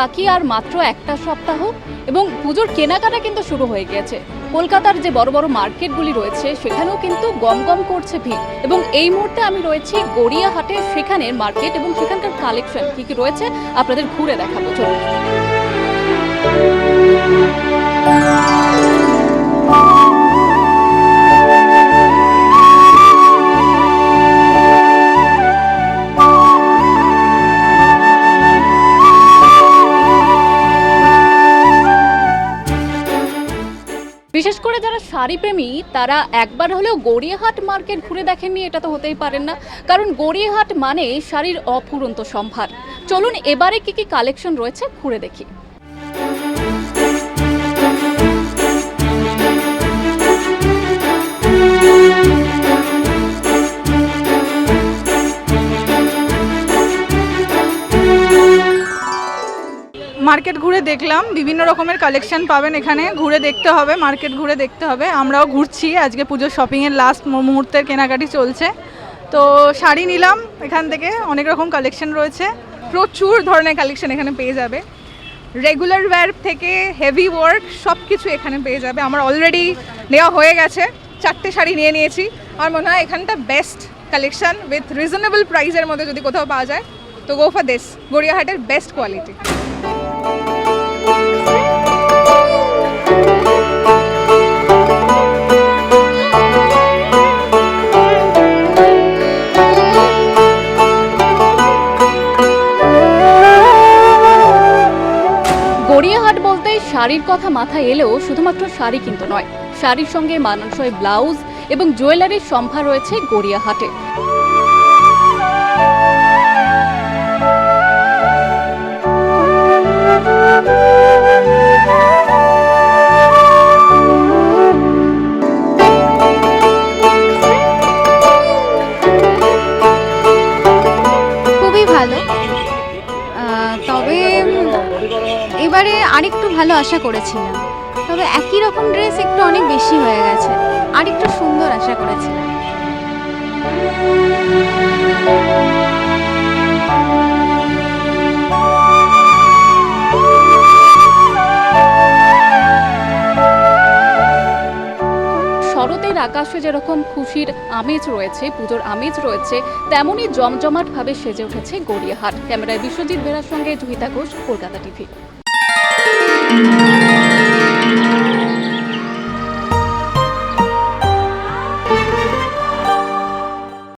বাকি আর মাত্র একটা সপ্তাহ এবং পুজোর কেনাকাটা কিন্তু শুরু হয়ে গেছে কলকাতার যে বড় বড় মার্কেটগুলি রয়েছে, সেখানেও কিন্তু গম গম করছে ভিড়। এবং এই মুহূর্তে আমি রয়েছি গড়িয়াহাটে, সেখানের মার্কেট এবং সেখানকার কালেকশন কি কি রয়েছে আপনাদের ঘুরে দেখাবো। চলুন। বিশেষ করে যারা শাড়ি প্রেমী তারা একবার হলেও গড়িয়াহাট মার্কেট ঘুরে দেখেননি, এটা তো হতেই পারেন না। কারণ গড়িয়াহাট মানে শাড়ির অফুরন্ত সম্ভার। চলুন এবারে কি কি কালেকশন রয়েছে, ঘুরে দেখি। মার্কেট ঘুরে দেখলাম, বিভিন্ন রকমের কালেকশন পাবেন এখানে। ঘুরে দেখতে হবে, মার্কেট ঘুরে দেখতে হবে। আমরাও ঘুরছি, আজকে পুজোর শপিংয়ের লাস্ট মুহূর্তের কেনাকাটি চলছে। তো শাড়ি নিলাম এখান থেকে, অনেক রকম কালেকশন রয়েছে। প্রচুর ধরনের কালেকশন এখানে পেয়ে যাবে। রেগুলার ওয়্যার থেকে হেভি ওয়ার্ক সব কিছু এখানে পেয়ে যাবে। আমার অলরেডি নেওয়া হয়ে গেছে। চারটে শাড়ি নিয়ে নিয়েছি। আমার মনে হয় এখানটা বেস্ট কালেকশন উইথ রিজনেবল প্রাইসের মধ্যে যদি কোথাও পাওয়া যায়। তো গো ফর দিস গড়িয়াহাটের বেস্ট কোয়ালিটি শাড়ির কথা মাথায় এলেও শুধুমাত্র শাড়ি কিন্তু নয়। শাড়ির সঙ্গে মানানসই ব্লাউজ এবং জুয়েলারির সম্ভার রয়েছে গড়িয়াহাটে। এবারে আরেকটু ভালো আশা করেছিলাম। তবে একই রকম ড্রেস একটু অনেক বেশি হয়ে গেছে। আরেকটু সুন্দর আশা করেছিলাম। শরতের আকাশে যেরকম খুশির আমেজ রয়েছে, পুজোর আমেজ রয়েছে তেমনই জমজমাটভাবে সেজে উঠেছে গড়িয়াহাট। ক্যামেরায় বিশ্বজিৎ বেরার সঙ্গে জুহিতা ঘোষ, কলকাতা টিভি। Música